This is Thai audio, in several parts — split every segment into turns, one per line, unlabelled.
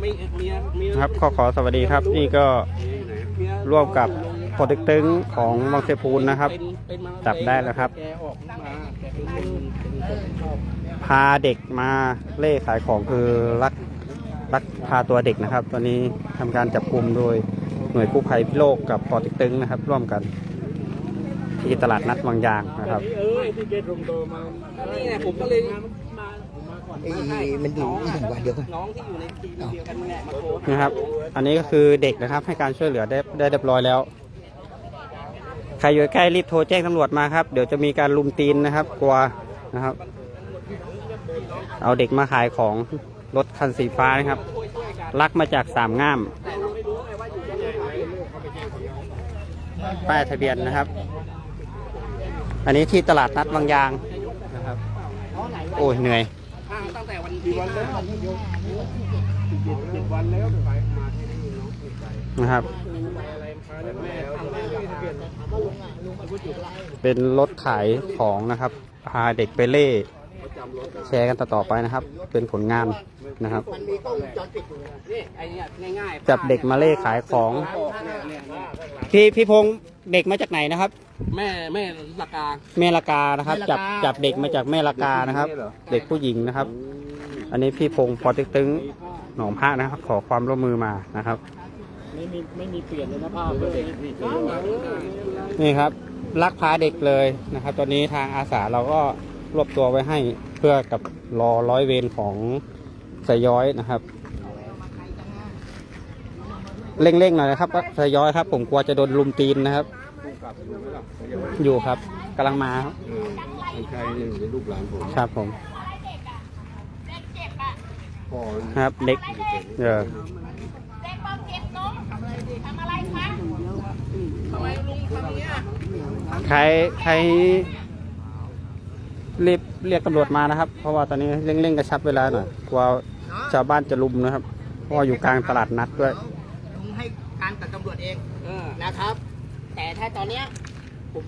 ไม่เมียเมีย
ครับขอขอสวัสดีครับ นี่ก็
เมีย
ร่วมกับพอตึกตึงของบางเซพูนนะครับ
เป็นเป็นมะเร็ง
จับได้แล้วครับ
แกออกมาแกเป็นเป็นเป็นคนชอบ
พาเด็กมาเล่ขายของคือลักลักพาตัวเด็กนะครับ ตอนนี้ทำการจับกลุ่มโดยหน่วยกู้ภัยพิโลกกับปอตึกตึงนะครับ ร่วมกัน ที่ตลาดนัดวังยางนะครับ
เออที่แกตรงตัวมานี่ไงผมก็เลย
ไอ้
มั
นอยู่หนึ่งวันเดียวกัน
น้องที่อยู่ในทีมเดียวกันนี่แหละมาโนะ
ครับ อันนี้ก็คือเด็กนะครับให้การช่วยเหลือได้ได้เรียบร้อยแล้ว ใครอยู่ใกล้รีบโทรแจ้งตำรวจมาครับ เดี๋ยวจะมีการลุมตีนนะครับ กลัวนะครับ เอาเด็กมาขายของรถคันสีฟ้านะครับ ลักมาจากสามง่าม ป้ายทะเบียนนะครับ อันนี้ที่ตลาดนัดวังยางนะครับ โอ้ยเหนื่อย
ห้างตั้งแต่วันที่วันแล้วเจ็ดเจ็ดวันแล้วไปมาที่นี่น้องติดใจ
นะครับ
อะไรพาแม่ทำแม่ทะเบียน
เป็นรถขายของนะครับพาเด็กไปเล่แชร์กันต่อๆไปนะครับ เป็นผลงานนะครับ
มันมีกล้องวงจรปิดอยู่
นี่ไอ้เนี่ยง่ายๆ
จับเด็กมาเล่ขายของ
เนี่ยเนี่ยเนี่ย
พี่พี่พงษ์ เด็กมาจากไหนนะครับ
แม่แม่ละกา
แม่ละกานะครับ จับจับเด็กมาจากแม่ละกานะครับ เด็กผู้หญิงนะครับ อันนี้พี่พงษ์ปอติ๊กตึงหนองพระนะครับ ขอความร่วมมือมานะครับ
ไม่มีไม่มีเปลี่ยนเลยนะภาพเลย
นี่ครับลักพาเด็กเลยนะครับ ตอนนี้ทางอาสาเราก็รวบตัวไว้ให้เพื่อกับรอร้อยเวรของสายย้อยนะครับ เร่งๆหน่อยนะครับสายย้อยครับ ผมกลัวจะโดนลุมตีนนะครับ อยู่ครับกำลังมาครับ
ไม่ใช่นี่เป็นลูกหลานผม
ครับผม
พ่อ
ครับเด็กเออ
เด็กบอกเก็บนมทำอะไรคะ
ทำไมลุงทำเนี้ย
ใครใครรีบเรียกตำรวจมานะครับ เพราะว่าตอนนี้เร่งๆกระชับเวลาหน่อยกลัวชาวบ้านจะลุมนะครับ เพราะว่าอยู่กลางตลาดนัดด้วย
ลุง ให้การกับตำรวจเอง
เออ
นะครับ แต่ถ้าตอนเนี้ยผม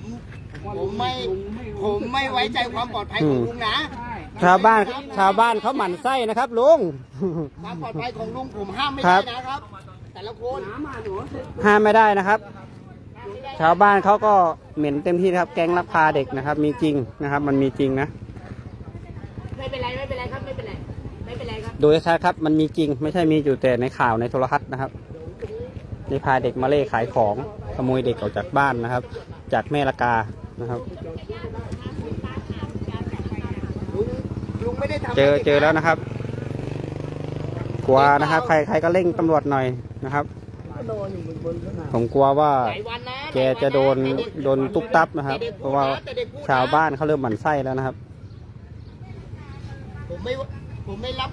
ว่า
ผมไม่
ลุงไม่
ผมไม่ไว้ใจความปลอดภัยของลุงนะ
ชาวบ้านชาวบ้านเขาหมั่นไส้นะครับลุง
ความปลอดภัยของลุงผมห้ามไม่
ครั
ได้
บ
นะครับ แต่ละคน
น้ำมาหนู
ห้ามไม่ได้นะครับ ชาวบ้านเขาก็เหม็นเต็มที่นะครับ แก๊งลักพาเด็กนะครับ มีจริงนะครับ มันมีจริงนะ
ไม่เป็นไรไม่เป็นไรครับไม่เป็นไรไม่เป็นไรครับ
ดูชัดๆครับมันมีจริง ไม่ใช่มีอยู่แต่ในข่าวในโทรทัศน์นะครับ นี่พาเด็กมาเล่ขายของขโมยเด็กออกจากบ้านนะครับ จากแม่ละกานะครับ
ลุงลุงไม่ได้ทำ
เจอเจอแล้วนะครับ กลัวนะครับ ใครใครก็เร่งตำรวจหน่อยนะครับ ผมกลัวว่า
หลายวันนะ
แกจะโดนโดนตุ๊บตับนะครับ เพราะว่าชาวบ้านเขาเริ่มหมั่นไส้แล้วนะครับ
ผมไม่ผมไม่รับ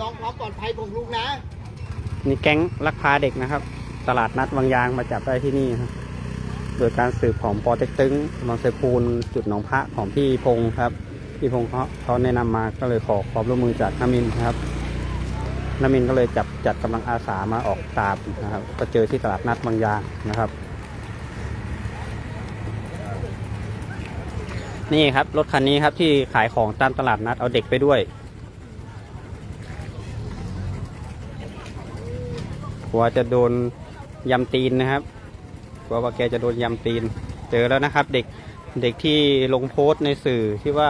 รองความปลอดภัยของลุงนะ
นี่แก๊งลักพาเด็กนะครับ ตลาดนัดวังยางมาจับได้ที่นี่ครับโดยการสืบของปอเต็กตึงบางเซปูนจุดหนองพระของพี่พงศ์ครับพี่พงศ์เขาเขาแนะนำมาก็เลยขอความร่วมมือจากนามินครับนามินก็เลยจับจัดกำลังอาสามาออกตามนะครับ ก็เจอที่ตลาดนัดวังยางนะครับ นี่ครับรถคันนี้ครับที่ขายของตามตลาดนัดเอาเด็กไปด้วยกลัวจะโดน ยำตีนนะครับกลัวว่าแกจะโดนยำตีน เจอแล้วนะครับ เด็กเด็กที่ลงโพสต์ในสื่อที่ว่า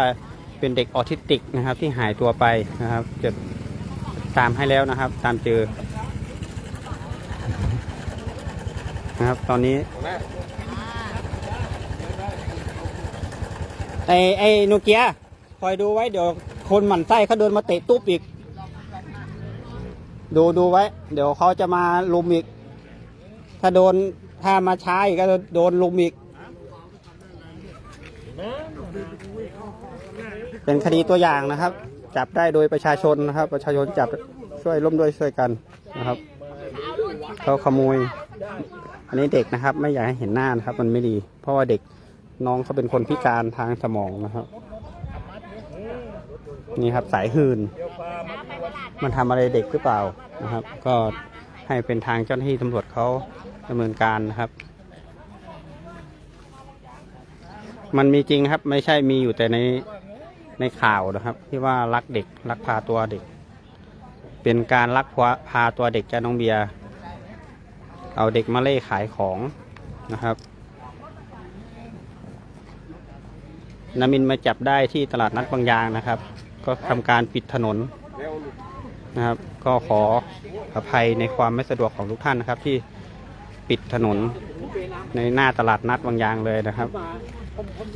เป็นเด็กออทิสติกนะครับ ที่หายตัวไปนะครับ จะตามให้แล้วนะครับ ตามเจอนะครับ ตอนนี้ไอไอโนเกียคอยดูไว้เดี๋ยวคนหมั่นไส้เขาเดินมาเตะตุ๊บอีก ดูดูไว้ เดี๋ยวเขาจะมาลุมอีก ถ้าโดนถ้ามาช้าอีกก็โดนลุมอีก เป็นคดีตัวอย่างนะครับ จับได้โดยประชาชนนะครับ ประชาชนจับช่วยร่วมด้วยช่วยกันนะครับเขาขโมย อันนี้เด็กนะครับ ไม่อยากให้เห็นหน้านะครับ มันไม่ดี เพราะว่าเด็กน้องเขาเป็นคนพิการทางสมองนะครับ นี่ครับสายหืนมันทำอะไรเด็กหรือเปล่านะครับ ก็ ให้เป็นทางเจ้าหน้าที่ตำรวจเขาดำเนินการนะครับ มันมีจริงครับ ไม่ใช่มีอยู่แต่ในในข่าวนะครับ ที่ว่ารักเด็กรักพาตัวเด็ก เป็นการลักพาพาตัวเด็กจาน้องเบียร์เอาเด็กมาเล่ขายของนะครับนามินมาจับได้ที่ตลาดนัดบางยางนะครับ ก็ทำการปิดถนน นะครับ ก็ขออภัยในความไม่สะดวกของทุกท่านนะครับ ที่ปิดถนนในหน้าตลาดนัดบางยางเลยนะครับ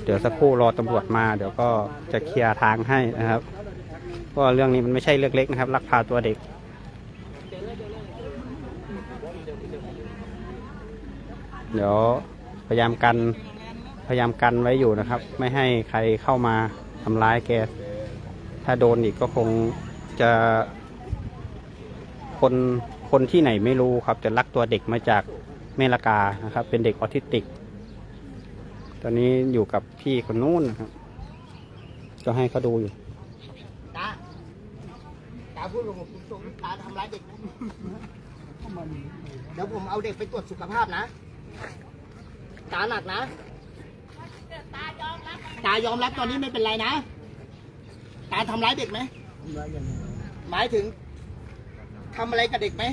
เดี๋ยวสักครู่รอตำรวจมา เดี๋ยวก็จะเคลียร์ทางให้นะครับเพราะว่าเรื่องนี้มันไม่ใช่เรื่องเล็กนะครับลักพาตัวเด็กเดี๋ยวพยายามกันพยายามกันไว้อยู่นะครับ ไม่ให้ใครเข้ามาทำร้ายแกถ้าโดนอีกก็คงจะ คนคนที่ไหนไม่รู้ครับ จะลักตัวเด็กมาจากเมลากานะครับ เป็นเด็กออทิสติก ตอนนี้อยู่กับพี่คนนู้นนะครับ ก็ให้เขาดูอยู่
ตาตาพูดกับผมตรงๆตาทำร้ายเด็กนะเดี๋ยวผมเอาเด็กไปตรวจสุขภาพนะตาหนักนะตายอมรับตอนนี้ไม่เป็นไรนะ ตาทำร้ายเด็กไหมหมายถึง ทำอะไรกับเด็กไหม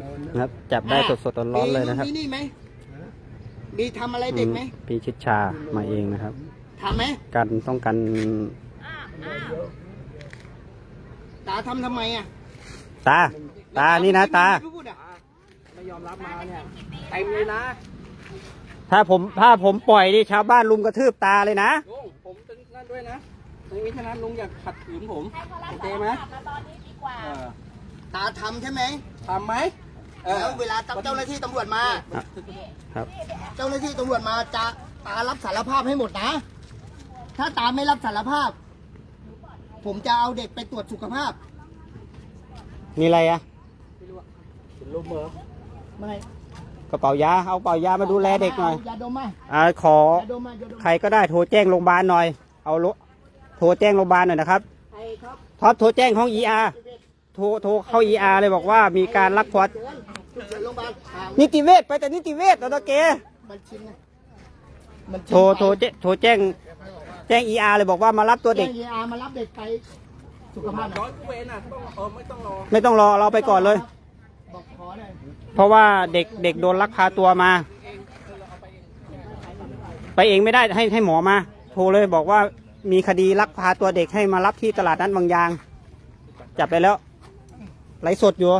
นะครับ จับได้สดๆร้อนๆเลยนะครับ
มีนี่ไหมมีทำอะไรเด็กไหม
อืมพี่ชิดชามาเองนะครับ
ทำไหม
กันต้องกัน
ตาทำทำไมอะ
ตา ตา นี่นะ ตา
ไม่พูดอะ
ไม่ยอมรับมาเนี่ยเต็มเลยนะ
ถ้าผมถ้าผมปล่อยนี่ชาวบ้านลุมกระทืบตาเลยนะ
ลุงผมจะนั่นด้วยนะไม่มีฉะนั้นลุงอย่าขัดขืนผมโอเคไหมเออ
ตาทำใช่ไหม
ทำไหมเออ
แล้วเวลาเจ้าหน้าที่ตำรวจมา
ครับ
เจ้าหน้าที่ตำรวจมาจะตารับสารภาพให้หมดนะ ถ้าตาไม่รับสารภาพ ผมจะเอาเด็กไปตรวจสุขภาพ
มีอะไรอะ
เป็นลมเหรอ
ไม่
กระเป๋ายาเอากระเป๋ายามาดูแลเด็กหน่อย
ยาดมมา
อ่าขอ
ยาดมมายาดม
ใครก็ได้โทรแจ้งโรงพยาบาลหน่อย เอารถโทรแจ้งโรงพยาบาลหน่อยนะครับ
ใครครับ
ท็อปโทรแจ้งห้อง ER โทรโทรเข้า ER เลยบอกว่ามีการลักพา
เดินฉุกเฉินโรงพยาบาลอ่า
นิติเวชไปแต่นิติเวชตอนตะเก
มันชินไงมันชิน
โทรโทรแจ้งโทรแจ้งแจ้ง ER เลยบอกว่ามารับตัวเด็ก
แจ้ง ER มารับเด็กไปสุขภาพหน่
ร้
อ
อยยเวนอะต้องเออไม่ต้องรอ
ไม่ต้องรอเราไปก่อนเลย
บอกขอหน่อย
เพราะว่าเด็กเด็กโดนลักพาตัวมา ไปเองไม่ได้ให้ให้หมอมา โทรเลยบอกว่ามีคดีลักพาตัวเด็กให้มารับที่ตลาดนัดบางยาง จับไปแล้ว ไลฟ์สดอยู่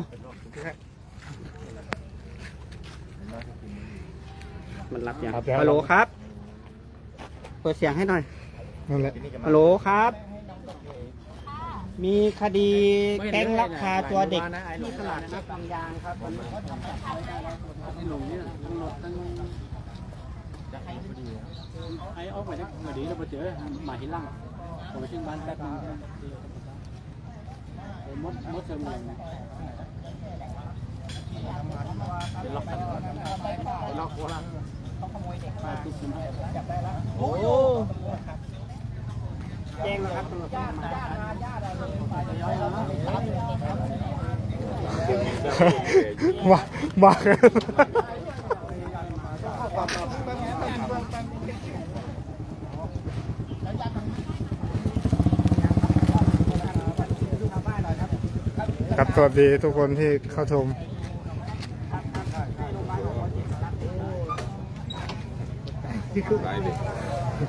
มันรับยังฮัลโหลครับ เปิดเสียงให้หน่อย
นั่นแหละ
ฮัลโหลครับ มีคดีแก๊งลักพาตัวเด็กที่ตลาดนัดบางยางครับตอนนี้เขาทำจับไว้ได้แล้ว
หนุ่มนี่ทั้งหมดทั้งไอ้ออกมาได้มาดีเราไปเจอมาหินล่างผมไปที่บ้านแป๊บนึง มดมดเติมอะไรนะล็อกกันล็อกโคราชโอ้
แจ้งนะครับตำรวจเข้ามา
มามา ครับ สวัสดีทุกคนที่เข้าชม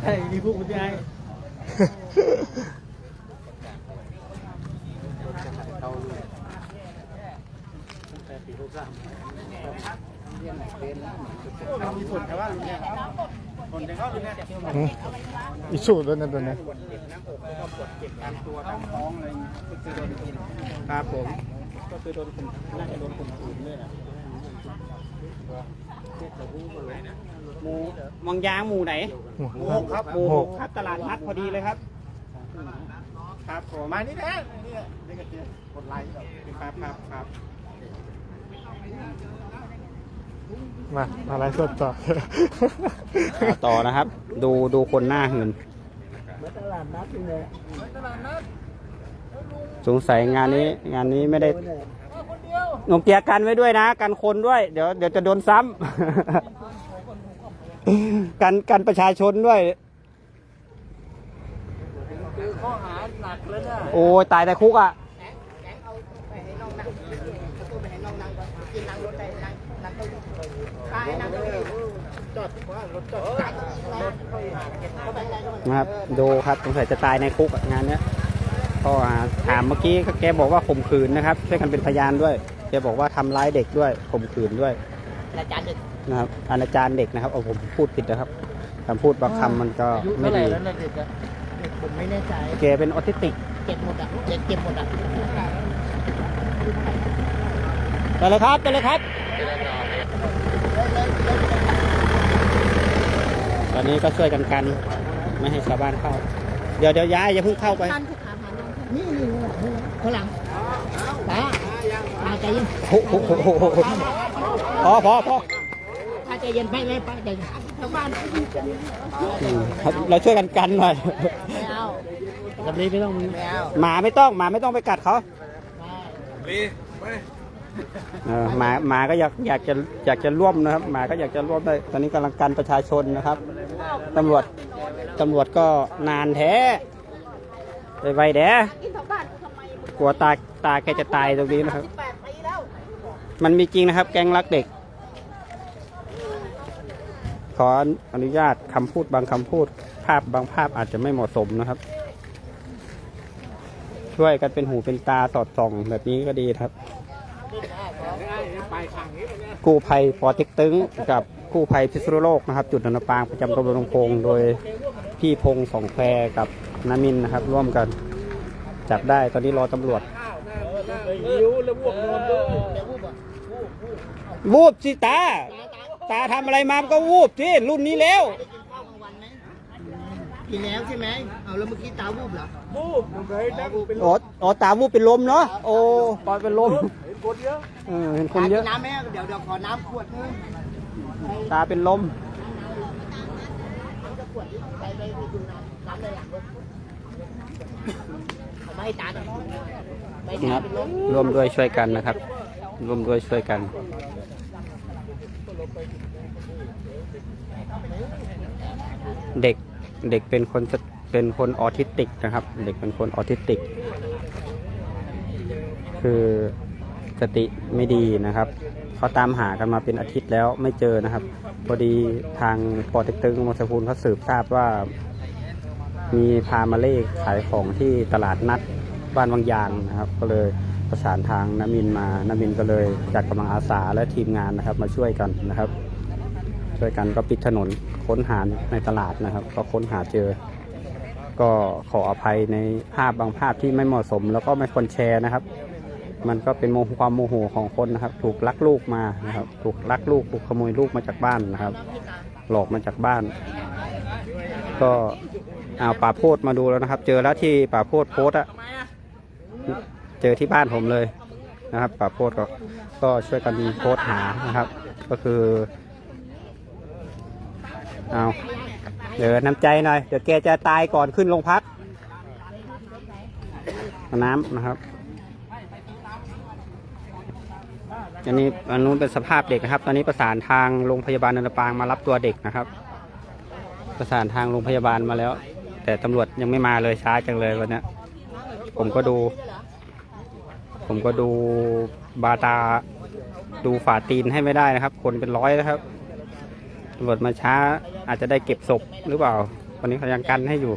ใช่มีผู้คุณยาย
มีผลแต่ว่าลแต่ก็เนี่ย
อืมอีสูดด้วยนะตัวนี้
ตัวตามท้องอะไรก็คือโดนครับผมก็คือโดนข่มน่าจะโดนข่มขืนเลยนะ
หมูวังยางหมูไหน
หมู
หกครับหมู
หก
ครับตลาดนัดพอดีเลยครับ
ครับผมมานี่นะนี่นี่ก็เจอกดไลค์ครับครับครับ
มามาไลฟ์สดต่อ
อ่าต่อนะครับ ดูดูคนหน้าหืนสงสัยงานนี้ งานนี้ไม่ได้หนงเกียร์กันไว้ด้วยนะ กันคนด้วย เดี๋ยวเดี๋ยวจะโดนซ้ำ กันกันประชาชนด้วย
คือข้อหาหนักแล้วเนี่ย
โอ้ยตายแต่คุกอะ นะครับดูครับสงสัยจะตายในคุกอะงานเนี้ยก็ถามเมื่อกี้แกบอกว่าข่มขืนนะครับช่วยกันเป็นพยานด้วยแกบอกว่าทำร้ายเด็กด้วยข่มขืนด้วย
อาจารย์เด็ก
นะครับอนาจารเด็กนะครับเอาผมพูดผิดนะครับคำพูดบางคำมันก็ไม่ดี
เด็กอะเด็กผมไม่แน่ใจ
แกเป็นออทิสติก
เก็บหมดอะเด็กเก็บหมดอะ
ไปเลยครับไปเลยครับ ตอ นนี้ก็ช่วยกันกัน ไม่ให้ชาวบ้านเข้า เดี๋ยวเดี๋ยวย้ายอย่าเพิ่งเข้าไป
นี่นี่ข้างหลังตาตาใจเย็น
โอ้โหพอพอพอ
ตาใจเย็นไปไปไปใจเย็นชาวบ้าน
อืมครับเราช่วยกันกันหน่อย
ไม่เอาแบบนี้ไม่ต้องไม่เอา
หมาไม่ต้องหมาไม่ต้องไปกัดเขาเออหมาหมาก็อยากอยากจะอยากจะร่วมนะครับ หมาก็อยากจะร่วมได้ตอนนี้กำลังกันประชาชนนะครับ ตำรวจตำรวจก็นานแท้ไปไวแด้กลัวตาตาแกจะตายตรงนี้นะครับ มันมีจริงนะครับ แกงรักเด็ก ขออนุญาตคำพูดบางคำพูด ภาพบางภาพอาจจะไม่เหมาะสมนะครับ ช่วยกันเป็นหูเป็นตาสอดส่องแบบนี้ก็ดีครับ กู้ภัยปอเต็กตึงกับ กู้ภัยพิษณุโลกนะครับจุดนนปางประจำตำบลลงพงโดยพี่พงศ์สองแควกับนามินนะครับ ร่วมกันจับได้ตอนนี้รอตำรวจวูบสิตา ตาทำอะไรมามันก็วูบที่รุ่นนี้แล้ว
กินแล้วใช่ไหมเอาแล้วเมื่อกี้ตาวูบเหรอ
อ๋ออ๋อตาวูบเป็นลมเนาะโอ้ปอยเป็นลมเออเห็นคนเยอะ
น้ำไหมเดี๋ยวเดี๋ยวขอน้ำขวดนึง
ตาเป็นลม
นะ
ครับร่วมด้วยช่วยกันนะครับ ร่วมด้วยช่วยกันเด็กเด็กเป็นคนเป็นคนออทิสติกนะครับ เด็กเป็นคนออทิสติก คือสติไม่ดีนะครับ เขาตามหากันมาเป็นอาทิตย์แล้วไม่เจอนะครับ พอดีทางปอเต็กตึงมอสพูลเขาสืบทราบว่า มีพามาเล่ขายของที่ตลาดนัดบ้านวังยางนะครับ ก็เลยประสานทางน้ำมินมาน้ำมินก็เลยจัดกำลังอาสาและทีมงานนะครับ มาช่วยกันนะครับ ช่วยกันก็ปิดถนนค้นหาในตลาดนะครับ ก็ค้นหาเจอ ก็ขออภัยในภาพบางภาพที่ไม่เหมาะสม แล้วก็ไม่ควรแชร์นะครับ มันก็เป็นโมโหความโมโหของคนนะครับ ถูกลักลูกมานะครับ ถูกลักลูกถูกขโมยลูกมาจากบ้านนะครับ หลอกมาจากบ้าน ก็เอาป่าโพดมาดูแล้วนะครับ เจอแล้วที่ป่าโพดโพสต์อะเจอที่บ้านผมเลยนะครับป่าโพดก็ก็ช่วยกันโพสต์หานะครับ ก็คือเอาเดี๋ยวน้ำใจหน่อย เดี๋ยวแกจะตายก่อนขึ้นโรงพักน้ำนะครับ อันนี้อันนู้นเป็นสภาพเด็กนะครับ ตอนนี้ประสานทางโรงพยาบาลนนปางมารับตัวเด็กนะครับ ประสานทางโรงพยาบาลมาแล้ว แต่ตำรวจยังไม่มาเลยช้าจังเลยวันนี้ผมก็ดู ผมก็ดูบาตาดูฝาตีนให้ไม่ได้นะครับ คนเป็นร้อยนะครับตำรวจมาช้าอาจจะได้เก็บศพหรือเปล่าวันนี้เขายังกันให้อยู่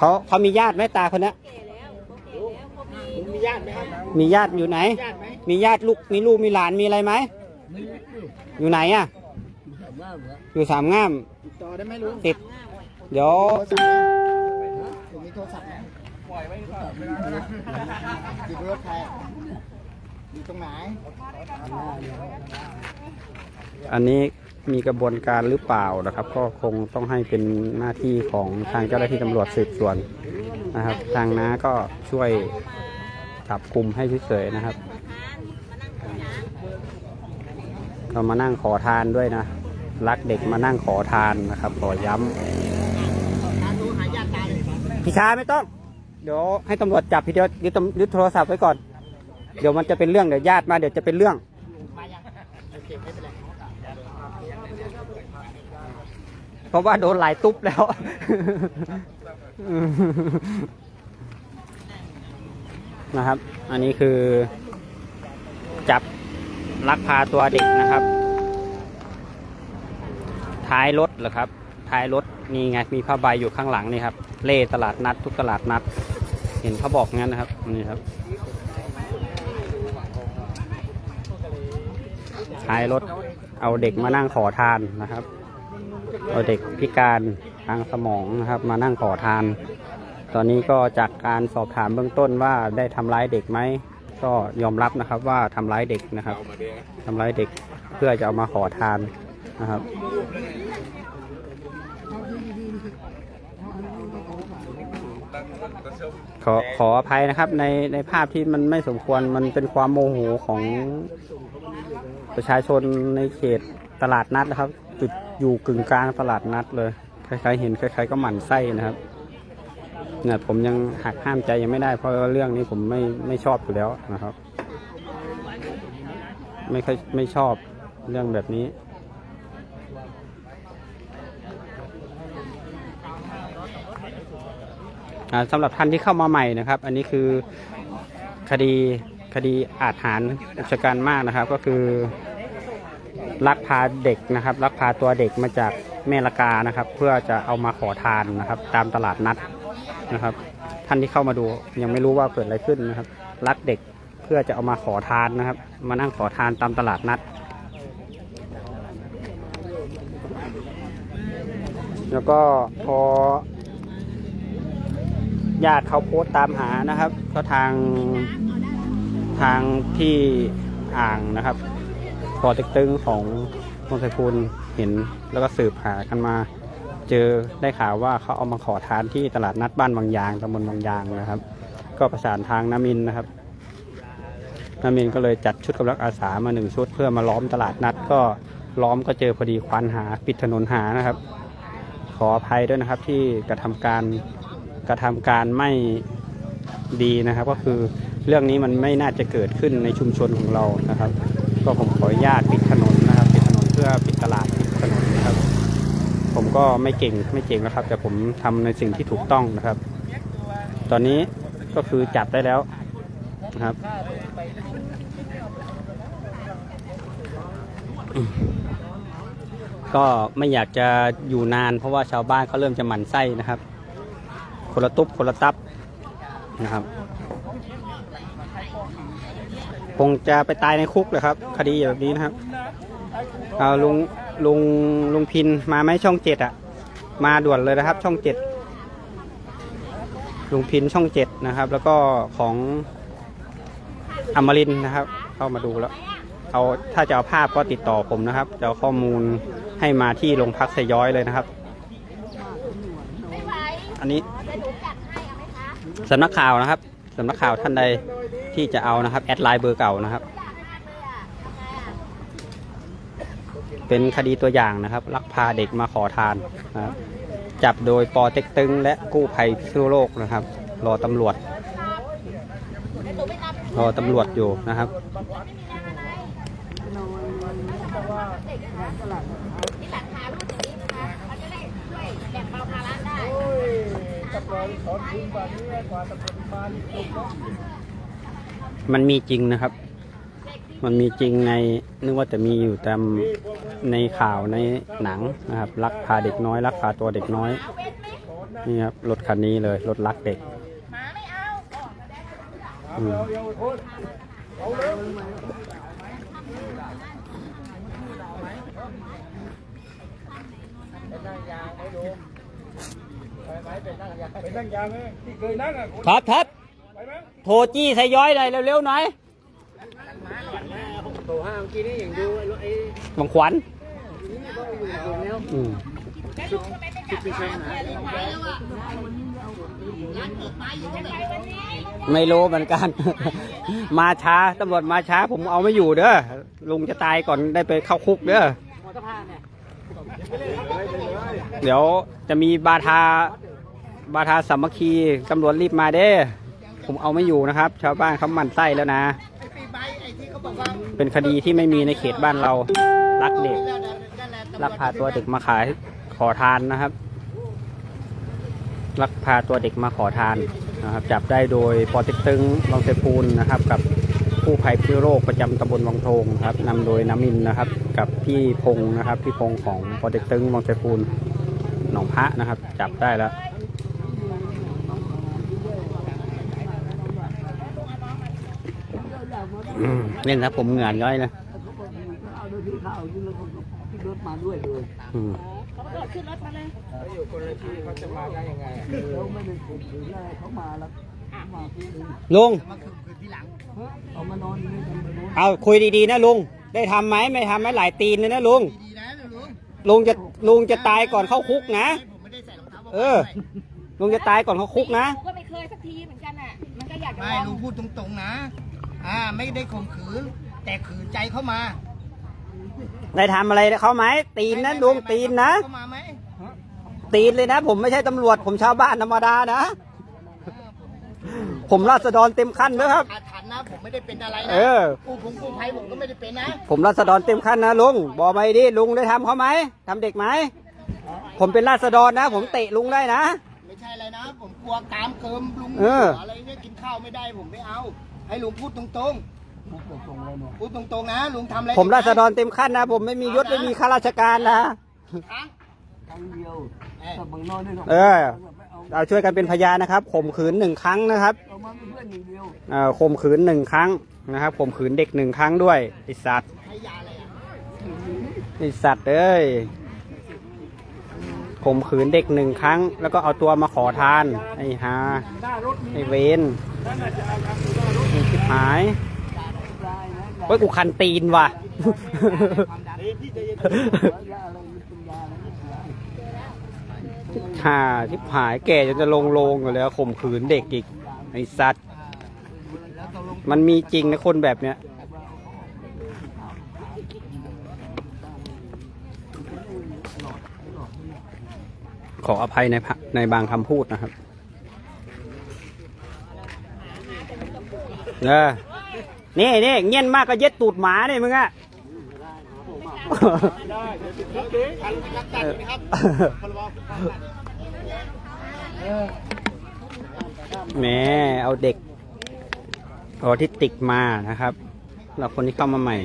เขาเขามีญาติไหมตาคนเนี้ย
มีญาติไหมครับ
มีญาติอยู่ไหน
ญาติไหม
มีญาติลูกมีลูกมีหลานมีอะไรไหมอยู่ไหนอะอยู่สามง่าม
ติดต่อได้ไหมลุง
ติดเดี๋ยว
ผมมีโทรศัพท์ไหมปล่อยไว้ก่อนอยู่บนรถใคร อยู่ตรงไหน
อันนี้มีกระบวนการหรือเปล่านะครับ ก็คงต้องให้เป็นหน้าที่ของทางเจ้าหน้าที่ตำรวจสืบสวนนะครับ ทางน้าก็ช่วยจับกลุ่มให้เฉยๆนะครับเรามานั่งขอทานด้วยนะ รักเด็กมานั่งขอทานนะครับ ขอย้ำพี่ชายไม่ต้อง เดี๋ยวให้ตำรวจจับทีเดียวยึดโทรศัพท์ไว้ก่อน เดี๋ยวมันจะเป็นเรื่องเดี๋ยวญาติมาเดี๋ยวจะเป็นเรื่อง เพราะว่าโดนหลายตุ๊บแล้ว
เนะ
ครับ อันนี้คือ จับลักพาตัวเด็กนะครับ ท้ายรถเหรอครับ ท้ายรถนี่ไงมีผ้าใบอยู่ข้างหลังนี่ครับ เล่ตลาดนัดทุกตลาดนัด เห็นเขาบอกงั้นนะครับนี่ครับ ท้ายรถ เอาเด็กมานั่งขอทานนะครับ เอาเด็กพิการทางสมองนะครับมานั่งขอทาน ตอนนี้ก็จากการสอบถามเบื้องต้นว่าได้ทำร้ายเด็กไหมก็ยอมรับนะครับว่าทำร้ายเด็กนะครับทำร้ายเด็กเพื่อจะเอามาขอทานนะครับ ขอขออภัยนะครับในในภาพที่มันไม่สมควรมันเป็นความโมโหของประชาชนในเขตตลาดนัดนะครับจุดอยู่กึ่งกลางตลาดนัดเลยใครๆเห็นใครๆก็หมั่นไส้นะครับเนี่ยผมยังหักห้ามใจยังไม่ได้ เพราะว่าเรื่องนี้ผมไม่ไม่ชอบอยู่แล้วนะครับ ไม่ค่อยไม่ชอบเรื่องแบบนี้ อ่า สำหรับท่านที่เข้ามาใหม่นะครับ อันนี้คือคดีคดีอาจหารอุกชกันมากนะครับ ก็คือลักพาเด็กนะครับลักพาตัวเด็กมาจากแม่ละกานะครับ เพื่อจะเอามาขอทานนะครับ ตามตลาดนัดนะครับ ท่านที่เข้ามาดูยังไม่รู้ว่าเกิดอะไรขึ้นนะครับลักเด็กเพื่อจะเอามาขอทานนะครับ มานั่งขอทานตามตลาดนัด แล้วก็พอ ญาติเขาโพสต์ตามหานะครับ ก็ทางทางที่อ่างนะครับปอเต็กตึงของมงไซพูลเห็นแล้วก็สืบหากันมา เจอได้ข่าวว่าเขาเอามาขอทานที่ตลาดนัดบ้านบางยางตำบลบางยางนะครับ ก็ประสานทางน้ามินนะครับน้ามินก็เลยจัดชุดกำลังอาสามาหนึ่งชุด เพื่อมาล้อมตลาดนัดก็ล้อมก็เจอพอดีควานหาปิดถนนหานะครับ ขออภัยด้วยนะครับที่กระทำการ กระทำการไม่ดีนะครับ ก็คือเรื่องนี้มันไม่น่าจะเกิดขึ้นในชุมชนของเรานะครับ ก็ผมขออนุญาตปิดถนนนะครับปิดถนนเพื่อปิดตลาดปิดถนนนะครับ ผมก็ไม่เก่งไม่เก่งนะครับ แต่ผมทำในสิ่งที่ถูกต้องนะครับ ตอนนี้ก็คือจับได้แล้วนะครับก็ไม่อยากจะอยู่นานเพราะว่าชาวบ้านเขาเริ่มจะหมั่นไส้นะครับ คนละตุ๊บคนละตับนะครับ คงจะไปตายในคุกเลยครับ คดีแบบนี้นะครับเอาลุงลุงลุงพินมาไหมช่องเจ็ดอะมาด่วนเลยนะครับ ช่องเจ็ดลุงพินช่องเจ็ดนะครับ แล้วก็ของอมรินนะครับ เข้ามาดูแล้วเอาถ้าจะเอาภาพก็ติดต่อผมนะครับจะเอาข้อมูลให้มาที่โรงพักสยย้อยเลยนะครับ อันนี้ สำนักข่าวนะครับสำนักข่าวท่านใดที่จะเอานะครับ แอดไลน์เบอร์เก่านะครับ เป็นคดีตัวอย่างนะครับลักพาเด็กมาขอทานนะครับจับโดยปอเต็กตึง และกู้ภัยพิษณุโลกนะครับ รอตำรวจ รอตำรวจอยู่นะครับ มันมีจริงนะครับ มันมีจริงในนึกว่าจะมีอยู่ตามในข่าวในหนังนะครับลักพาเด็กน้อยลักพาตัวเด็กน้อยนี่ครับรถคันนี้เลยรถลักเด็กอืม ท็อปท็อปโทรจี้ใส่ย้อยหน่อยเร็วๆหน่อยบังขวัญอืมไม่รู้เหมือนกัน มาช้าตำรวจมาช้า ผมเอาไม่อยู่เด้อลุงจะตายก่อนได้ไปเข้าคุกเด้อเดี๋ยวจะมีบาทา บาทาสามัคคีตำรวจรีบมาเด้ ผมเอาไม่อยู่นะครับ ชาวบ้านเขาหมั่นไส้แล้วนะ
เป็
นคดีที่ไม่มีในเขตบ้านเรารักเด็ก
รั
กพาตัวเด็กมาขายขอทานนะครับลักพาตัวเด็กมาขอทานนะครับ จับได้โดยปอเต็กตึงบางเสพูนนะครับ กับผู้ภัยพิโรคประจำตำบลวังโทงครับนำโดยน้ำมินนะครับ กับพี่พงษ์นะครับพี่พงษ์ของปอเต็กตึงบางเสพูนหนองพระนะครับ จับได้แล้วอืม เล่นนะผมเหงื่อย้อยนะ
เอาด้วยที่เขาเอาที่รถที่รถมาด้วยเลย
อืม
เขาอยู่คนละที่เขาจะมาได้ยังไงอะ
แล้วไม่ได้ข่มขืนอะไรเขามาแล้วเขามาที่นึง
ลุง
มาคืนคืนที่หลัง
เอามานอนอยู่ด้วยกันมานอน
เอาคุยดีๆนะลุง ได้ทำไหมไม่ทำไหมหลายตีนเลยนะลุง
ดีๆนะลุง
ลุงจะลุงจะตายก่อนเข้าคุกนะ
ผมไม่ได้ใส่รองเท้า
เออ ลุงจะตายก่อนเข้าคุกนะ
หนูก็ไม่เคยสักทีเหมือนกันอะ มันก็อยากจะ
ไม่
ลอง
ลุงพูดตรงๆนะ อ่าไม่ได้ข่มขืน แต่ขืนใจเข้ามา
ได้ทำอะไรเขาไหมตีนนะลุงตีนนะ
เข้ามาไหม
ตีนเลยนะ ผมไม่ใช่ตำรวจ ผมชาวบ้านธรรมดานะ ผมราษฎรเต็มขั้นนะครับ
อาถรรพ์นะผมไม่ได้เป็นอะไรนะ
เออ
กูผมกูภัยผมก็ไม่ได้เป็นนะ
ผมราษฎรเต็มขั้นนะลุงบอกไปดิลุงได้ทำเขาไหมทำเด็กไหมผมเป็นราษฎรนะ ผมเตะลุงได้นะ
ไม่ใช่อะไรนะ ผมกลัวกามเกิมลุง
เออ
อะไรเนี่ยกินข้าวไม่ได้ผมไม่เอา ให้ลุงพูดตรงๆพูดตรงๆนะลุงทำอะไร
ผมราษฎรเต็มขั้นนะ ผมไม่มียศไม่มีข้าราชการนะ
ครั้ง
ครั้งเดียว
เอ้ย
ถ้าบางนอนได้สอง
เออ
ไม่เอา
เราช่วยกันเป็นพยานนะครับข่มขืนหนึ่งครั้งนะครับ
เอามาเป็นเพื่อนอย่างเดียว
เอ่อข่มขืนหนึ่งครั้งนะครับข่มขืนเด็กหนึ่งครั้งด้วยไอสัตว์
ให้ยาอะไรอะ
ไอสัตว์เอ้ย ข่มขืนเด็กหนึ่งครั้ง แล้วก็เอาตัวมาขอทาน ไอ้ฮาไอ้เวนไอชิบหายเฮ้ยกูคันตีนว่ะ
ห่า
ฮ่าชิบหายแก่จนจะลงโลงอยู่แล้วข่มขืนเด็กอีก ไอสัตว์
แล้วตกลง
มันมีจริงนะคนแบบเนี้ย ขออภัยในในบางคำพูดนะครับเออนี่นี่เงี้ยนมากก็เย็ดตูดหมาเนี่ยมึงอะแหมเอาเด็กออทิสติกมานะครับแล้วคนที่เข้ามาใหม่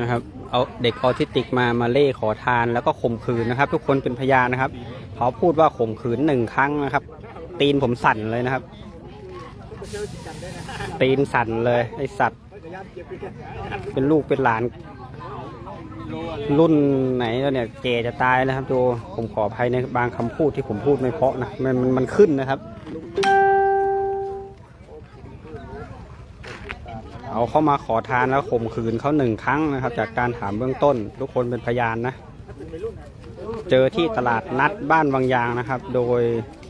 นะครับ เอาเด็กออทิสติกมามาเล่ขอทานแล้วก็ข่มขืนนะครับ ทุกคนเป็นพยานนะครับ เขาพูดว่าข่มขืนหนึ่งครั้งนะครับ ตีนผมสั่นเลยนะครับ ตีนสั่นเลยไอสัตว์ เป็นลูกเป็นหลาน รุ่นไหนแล้วเนี่ยเกจะตายแล้วครับดูผมขออภัยในบางคำพูดที่ผมพูดไม่เพาะนะมันมันขึ้นนะครับ เอาเข้ามาขอทานแล้วข่มขืนเขาหนึ่งครั้งนะครับ จากการถามเบื้องต้น ทุกคนเป็นพยานนะ เจอที่ตลาดนัดบ้านวังยางนะครับ โดย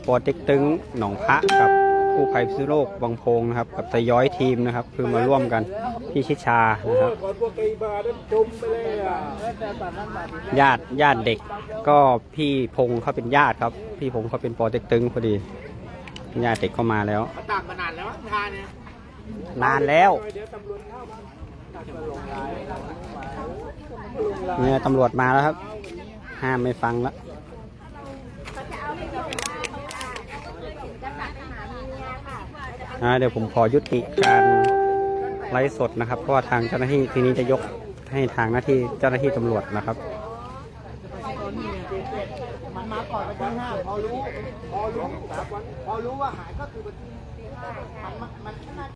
ปอเต็กตึงหนองพระกับผู้ภัยพิษโลกวังโพงนะครับ กับตะย้อยทีมนะครับ คือมาร่วมกันที่ชิชานะครับญาติญาติเด็กก็พี่พงษ์เขาเป็นญาติครับ พี่พงษ์เขาเป็นปอเต็กตึงพอดีญาติเด็กเข้ามาแล้ว
ตากมานานแล้วทานเนี่ย
นานแล้วเนี่ยตำรวจมาแล้วครับ ห้ามไม่ฟังแล้วอ่าเดี๋ยวผมขอยุติการไลฟ์สดนะครับ เพราะว่าทางเจ้าหน้าที่ทีนี้จะยกให้ทางหน้าที่เจ้าหน้าที่ตำรวจนะครับ
มันมาก่อนวันที่ห้าพอรู้พอรู้พอรู้ว่าหายก็คือวันที่มันมามัน